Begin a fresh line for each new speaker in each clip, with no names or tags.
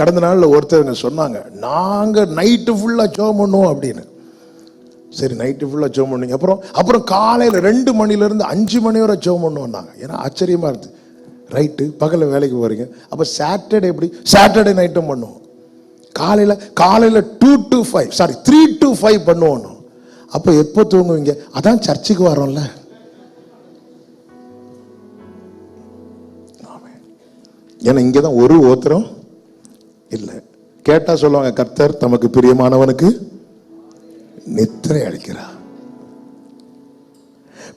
கடந்த நாளில் ஒருத்தவங்க சொன்னாங்க நாங்கள் நைட்டு ஃபுல்லாக ஜோம் பண்ணுவோம் அப்படின்னு. சரி நைட்டு ஃபுல்லாக ஜோம் பண்ணுங்க அப்புறம் அப்புறம் காலையில் ரெண்டு மணிலேருந்து அஞ்சு மணி வரை ஜோம் பண்ணுவோம்னாங்க ஏன்னா ஆச்சரியமாக இருந்து ரைட்டு பகலில் வேலைக்கு போகிறீங்க அப்போ சாட்டர்டே எப்படி? சாட்டர்டே நைட்டும் பண்ணுவோம். காலையில் காலையில் two to five sorry three to five பண்ணுவோம் அப்போ எப்போ தூங்குவீங்க? அதான் சர்ச்சுக்கு வரோம்ல. ஏன்னா இங்கே தான் ஒரு ஓத்திரம் இல்லை. கேட்டா சொல்லுவாங்க கர்த்தர் தமக்கு பிரியமானவனுக்கு நித்திரை அளிக்கிறார்.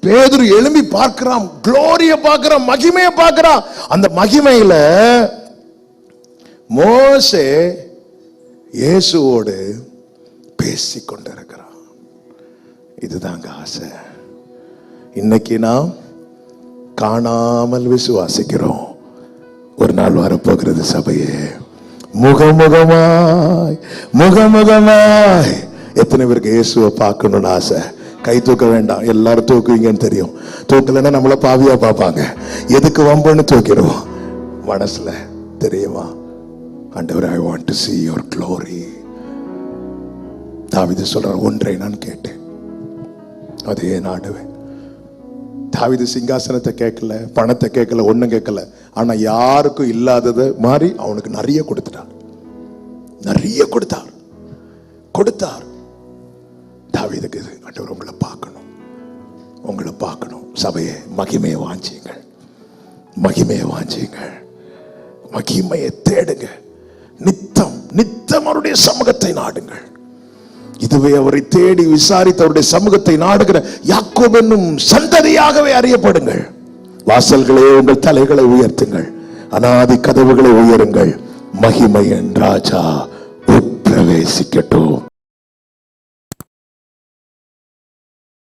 பேதுரு எழும்பி பார்க்கிறான் குளோரிய பார்க்கிறான் மகிமையை பார்க்கிறான். அந்த மகிமையில மோசே இயேசுவோடு பேசி கொண்டிருக்கிறான் இதுதாங்க ஆசை. இன்னைக்கு நாம் காணாமல் விசுவாசிக்கிறோம். ஒரு நாள் வரப்போகிறது சபையே. முகமுகமாய் முகமுகமாய். எத்தனை பேருக்கு இயேசுவை பார்க்கணும்னு ஆசை? கை தூக்க வேண்டாம். எல்லாரும் தூக்குவீங்கன்னு தெரியும். தூக்கலைன்னா நம்மளை பாவியா பார்ப்பாங்க. எதுக்கு வம்புன்னு தூக்கிடுவோம். மனசுல தெரியுமா? ஆண்டவர் I want to see your glory தாவிது சொல்ற ஒன்றை நான் கேட்டேன். அதே நாடுவேன். தாவிது சிங்காசனத்தை கேட்கல பணத்தை கேட்கல ஒன்றும் கேட்கல. ஆனால் யாருக்கும் இல்லாதது மாதிரி அவனுக்கு நிறைய கொடுத்துட்டார். நிறைய கொடுத்தார். கொடுத்தார். தாவிதுக்கு இது ஆண்டவர் உங்களை பார்க்கணும். உங்களை பார்க்கணும். சபையை மகிமையை வாஞ்சியுங்கள் மகிமையை வாஞ்சியுங்கள் மகிமையை தேடுங்க நித்தம் நித்தம் அவருடைய சமூகத்தை நாடுங்கள். இதுவே அவரை தேடி விசாரித்து அவருடைய சமூகத்தை நாடுகிற யாக்கோப் என்னும் சந்ததியாகவே அறியப்படுங்கள். வாசல்களே உங்கள் தலைகளை உயர்த்துங்கள். அனாதி கதவுகளை உயருங்கள். மகிமையன் ராஜா உட்பிரவேசிக்கட்டும்.